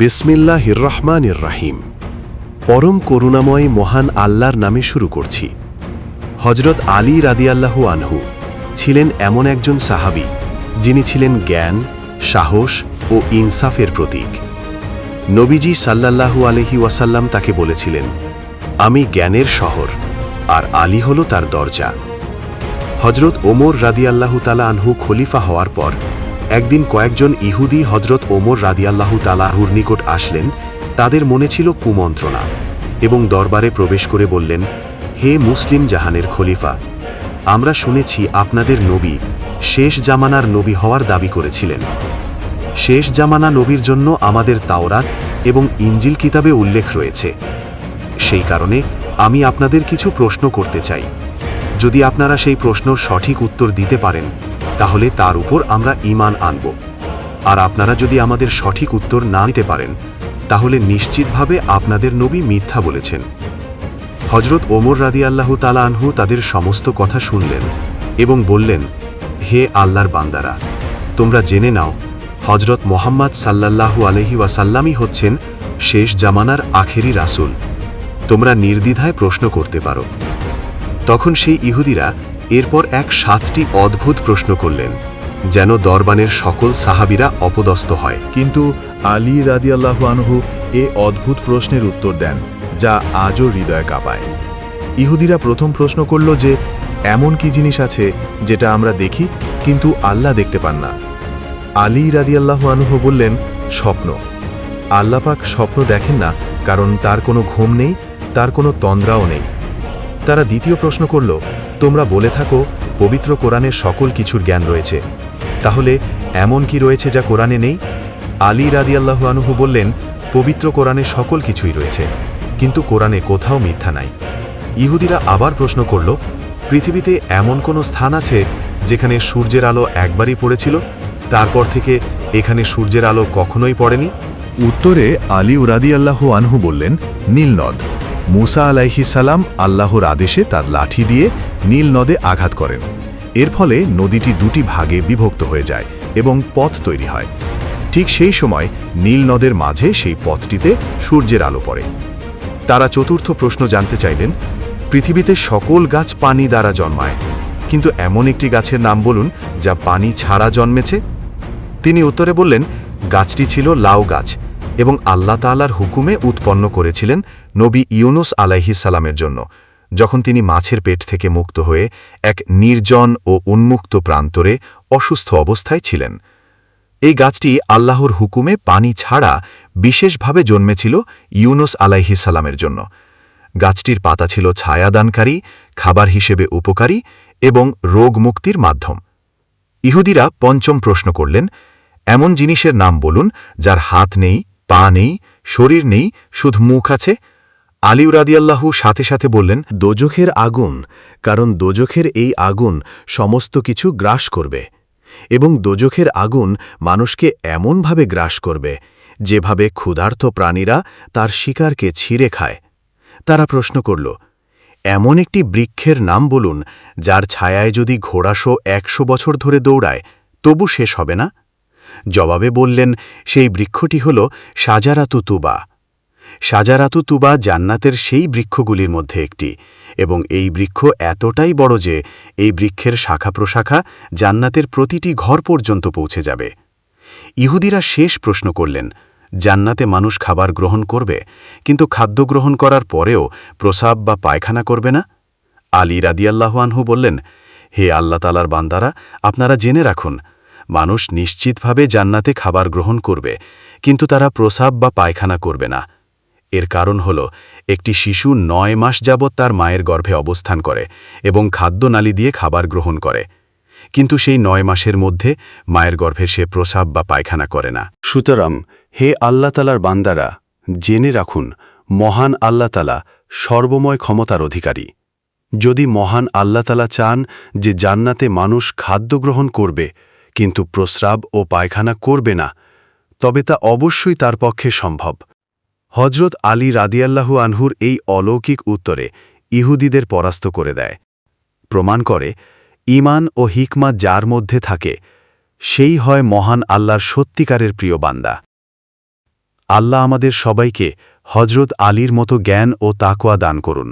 বিসমিল্লাহ রহমান রাহিম। পরম করুণাময় মহান আল্লাহর নামে শুরু করছি। হজরত আলী রাদিয়াল্লাহু আনহু ছিলেন এমন একজন সাহাবী, যিনি ছিলেন জ্ঞান, সাহস ও ইনসাফের প্রতীক। নবীজি সাল্লাল্লাহু আলহি ওয়াসাল্লাম তাকে বলেছিলেন, আমি জ্ঞানের শহর, আর আলী হল তার দরজা। হজরত ওমর রাদিয়াল্লাহু তালা আনহু খলিফা হওয়ার পর একদিন কয়েকজন ইহুদি হজরত ওমর রাদিয়াল্লাহু তালাহুর নিকট আসলেন, তাদের মনে ছিল কুমন্ত্রণা এবং দরবারে প্রবেশ করে বললেন, হে মুসলিম জাহানের খলিফা, আমরা শুনেছি আপনাদের নবী শেষ জামানার নবী হওয়ার দাবি করেছিলেন। শেষ জামানা নবীর জন্য আমাদের তাওরাত এবং ইঞ্জিল কিতাবে উল্লেখ রয়েছে। সেই কারণে আমি আপনাদের কিছু প্রশ্ন করতে চাই। যদি আপনারা সেই প্রশ্ন সঠিক উত্তর দিতে পারেন তাহলে তার উপর আমরা ঈমান আনব। আর আপনারা যদি আমাদের সঠিক উত্তর না দিতে পারেন, তাহলে নিশ্চিতভাবে আপনাদের নবী মিথ্যা বলেছেন। হজরত ওমর রাদি আল্লাহ তালা আনহু তাদের সমস্ত কথা শুনলেন এবং বললেন, হে আল্লাহর বান্দারা, তোমরা জেনে নাও হজরত মোহাম্মদ সাল্লাল্লাহু আলহি ওয়াসাল্লামই হচ্ছেন শেষ জামানার আখেরি রাসূল। তোমরা নির্দ্বিধায় প্রশ্ন করতে পারো। তখন সেই ইহুদিরা এরপর এক সাতটি অদ্ভুত প্রশ্ন করলেন, যেন দরবানের সকল সাহাবিরা অপদস্থ হয়। কিন্তু আলী রাদিয়াল্লাহু আনহু এ অদ্ভুত প্রশ্নের উত্তর দেন, যা আজও হৃদয় কাঁপায়। ইহুদিরা প্রথম প্রশ্ন করল যে, এমন কি জিনিস আছে যেটা আমরা দেখি, কিন্তু আল্লাহ দেখতে পান না। আলী রাদিয়াল্লাহু আনহু বললেন, স্বপ্ন। আল্লাপাক স্বপ্ন দেখেন না, কারণ তার কোনো ঘুম নেই, তার কোনো তন্দ্রাও নেই। তারা দ্বিতীয় প্রশ্ন করল, তোমরা বলে থাকো, পবিত্র কোরআনের সকল কিছুর জ্ঞান রয়েছে। তাহলে এমন কি রয়েছে যা কোরআনে নেই? আলী রাদিয়াল্লাহু আনহু বললেন, পবিত্র কোরআনে সকল কিছুই রয়েছে, কিন্তু কোরআনে কোথাও মিথ্যা নাই। ইহুদিরা আবার প্রশ্ন করল, পৃথিবীতে এমন কোনো স্থান আছে যেখানে সূর্যের আলো একবারই পড়েছিল? তারপর থেকে এখানে সূর্যের আলো কখনোই পড়েনি? উত্তরে আলী উরাদি আল্লাহু আনহু বললেন, নীলনদ। মুসা আলাইহিসাল্লাম আল্লাহর আদেশে তার লাঠি দিয়ে নীল নদে আঘাত করেন। এর ফলে নদীটি দুটি ভাগে বিভক্ত হয়ে যায় এবং পথ তৈরি হয়। ঠিক সেই সময় নীল নদের মাঝে সেই পথটিতে সূর্যের আলো পড়ে। তারা চতুর্থ প্রশ্ন জানতে চাইলেন, পৃথিবীতে সকল গাছ পানি দ্বারা জন্মায়, কিন্তু এমন একটি গাছের নাম বলুন যা পানি ছাড়া জন্মেছে? তিনি উত্তরে বললেন, গাছটি ছিল লাউ গাছ এবং আল্লাহ তালার হুকুমে উৎপন্ন করেছিলেন নবী ইউনুস আলাইহিসালামের জন্য, যখন তিনি মাছের পেট থেকে মুক্ত হয়ে এক নির্জন ও উন্মুক্ত প্রান্তরে অসুস্থ অবস্থায় ছিলেন। এই গাছটি আল্লাহর হুকুমে পানি ছাড়া বিশেষভাবে জন্মেছিল ইউনুস আলাইহিসালামের জন্য। গাছটির পাতা ছিল ছায়াদানকারী, খাবার হিসেবে উপকারী এবং রোগ মুক্তির মাধ্যম। ইহুদিরা পঞ্চম প্রশ্ন করলেন, এমন জিনিসের নাম বলুন যার হাত নেই পা নেই, শরীর নেই, শুধু মুখ আছে। আলিউ রাদিয়াল্লাহু সাথে সাথে বললেন, দোজখের আগুন, কারণ দোজখের এই আগুন সমস্ত কিছু গ্রাস করবে। এবং দোজখের আগুন মানুষকে এমনভাবে গ্রাস করবে, যেভাবে ক্ষুধার্ত প্রাণীরা তার শিকারকে ছিঁড়ে খায়। তারা প্রশ্ন করল, এমন একটি বৃক্ষের নাম বলুন, যার ছায়ায় যদি ঘোড়াশো একশো বছর ধরে দৌড়ায়, তবু শেষ হবে না? জবাবে বললেন, সেই বৃক্ষটি হল সাজারাতু তুবা। সাজারাতু তুবা জান্নাতের সেই বৃক্ষগুলির মধ্যে একটি এবং এই বৃক্ষ এতটাই বড় যে এই বৃক্ষের শাখা প্রশাখা জান্নাতের প্রতিটি ঘর পর্যন্ত পৌঁছে যাবে। ইহুদিরা শেষ প্রশ্ন করলেন, জান্নাতে মানুষ খাবার গ্রহণ করবে, কিন্তু খাদ্য গ্রহণ করার পরেও প্রসাব বা পায়খানা করবে না? আলী রাদিয়াল্লাহুয়ানহু বললেন, হে আল্লাহ তালার বান্দারা, আপনারা জেনে রাখুন মানুষ নিশ্চিতভাবে জান্নাতে খাবার গ্রহণ করবে, কিন্তু তারা প্রসাব বা পায়খানা করবে না। এর কারণ হল, একটি শিশু নয় মাস যাবৎ তার মায়ের গর্ভে অবস্থান করে এবং খাদ্যনালী দিয়ে খাবার গ্রহণ করে। কিন্তু সেই নয় মাসের মধ্যে মায়ের গর্ভে সে প্রসাব বা পায়খানা করে না। সুতরাং, হে আল্লাহতালার বান্দারা, জেনে রাখুন, মহান আল্লাহতালা সর্বময় ক্ষমতার অধিকারী। যদি মহান আল্লাহতালা চান যে জান্নাতে মানুষ খাদ্য গ্রহণ করবে কিন্তু প্রস্রাব ও পায়খানা করবে না, তবে তা অবশ্যই তার পক্ষে সম্ভব। হজরত আলী রাদিয়াল্লাহু আনহুর এই অলৌকিক উত্তরে ইহুদিদের পরাস্ত করে দেয়। প্রমাণ করে ইমান ও হিকমা যার মধ্যে থাকে, সেই হয় মহান আল্লাহর সত্যিকারের প্রিয় বান্দা। আল্লাহ আমাদের সবাইকে হজরত আলীর মতো জ্ঞান ও তাকওয়া দান করুন।